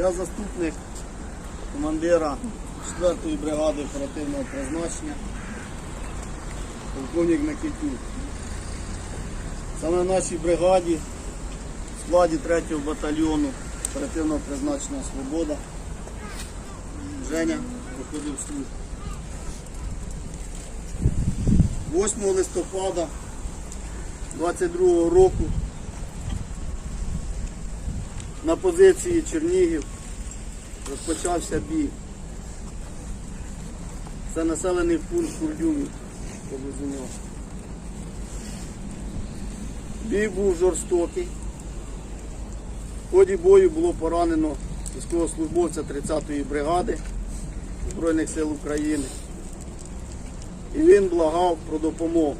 Я заступник командира 4-ї бригади оперативного призначення, полковник Микитюк. Саме в нашій бригаді, в складі 3-го батальйону оперативного призначення Свобода, Женя проходив службу. 8 листопада 22 року на позиції Чернігів розпочався бій. Це населений пункт Курдюмів поблизу нього. Бій був жорстокий. В ході бою було поранено військовослужбовця 30-ї бригади Збройних сил України. І він благав про допомогу.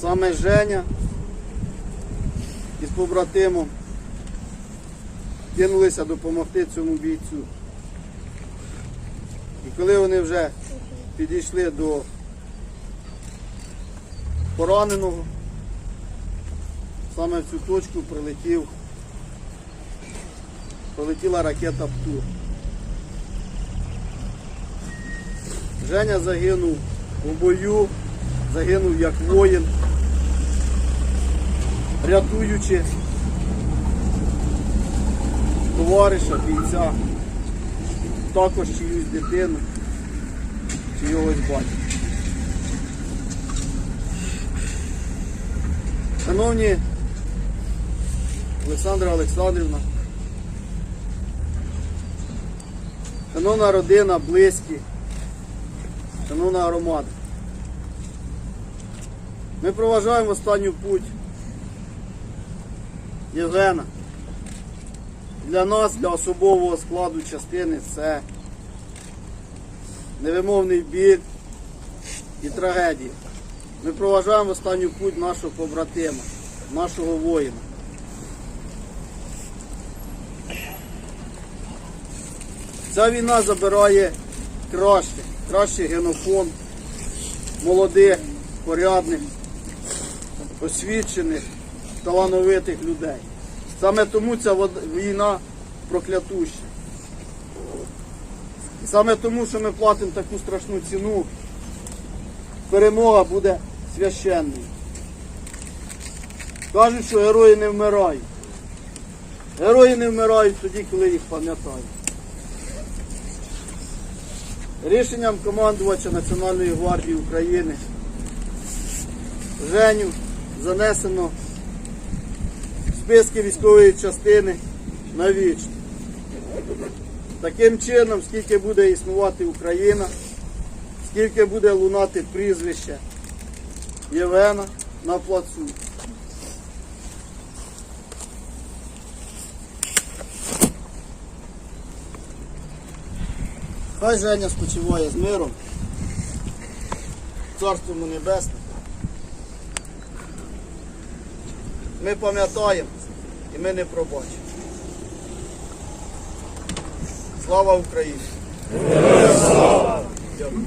Саме Женя із побратимом кинулися допомогти цьому бійцю. І коли вони вже підійшли до пораненого, саме в цю точку прилетів, прилетіла ракета ПТУР. Женя загинув у бою, загинув як воїн, рятуючи товариша, бійця, також чиюсь дитину, чийогось батька. Шановні Олександра Олександрівна, шановна родина, близькі, шановна громада. Ми проважаємо останню путь Євгена. Для нас, для особового складу частини, це невимовний біль і трагедія. Ми проважаємо останню путь нашого побратима, нашого воїна. Ця війна забирає краще, кращий генофонд, молодих, порядних, освічених, талановитих людей. Саме тому ця війна проклятуща. Саме тому, що ми платимо таку страшну ціну, перемога буде священною. Кажуть, що герої не вмирають. Герої не вмирають тоді, коли їх пам'ятають. Рішенням командувача Національної гвардії України Женю занесено в списки військової частини навічно. Таким чином, скільки буде існувати Україна, скільки буде лунати прізвище Євена на плацу. Хай Женя спочиває з миром, царством небесне. Ми пам'ятаємо і ми не пробачимо. Слава Україні! Дякую.